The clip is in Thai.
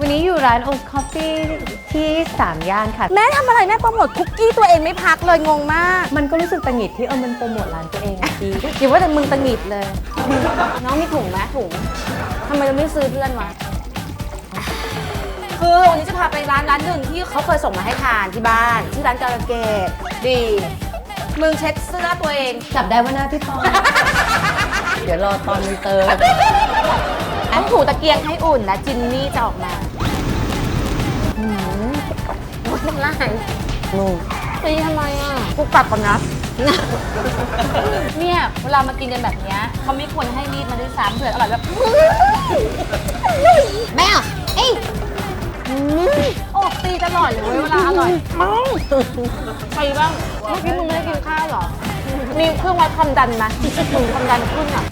วันนี้อยู่ร้าน Old Coffee ที่3ย่านค่ะ แม่ทำอะไรแม่โปรโมทคุกกี้ตัวเองไม่พักเลยงงมาก มันก็รู้สึกตังหงิดที่เออมันโปรโมทร้านตัวเองอะดีอย่าว่าแต่มึงตังหงิดเลย น้องมีถุงไหมถุงทำไมเราไม่ซื้อเพื่อนวะคือวันนี้จะพาไปร้านร้านหนึ่งที่เขาเคยส่งมาให้ทานที่บ้านที่ร้านกาลเกตดี มึงเช็ดเสื้อตัวเอง จับได้ว่าหน้าพี่ปอง เดี๋ยวรอตอนมึงเติม อันถูตะเกียงให้อุ่นนะจินนี่จะออกมาหืมหมดน้ำลายมึงตีทำไมอะกูกลับก่อนนะ เนี่ยเวลามากินกันแบบเนี้ยเขาไม่ควรให้มีดมาด้วยซ้ำเผื่ออร่อยแบบแม่เอ้ยโอ้ตีตลอดเลยเว้ยเวลาอร่อยใครบ้างเมื่อกี้มึงไม่ได้กินข้าวเหรอ มีเครื่องวัดความดันไหมมึงความดันขึ้นอะ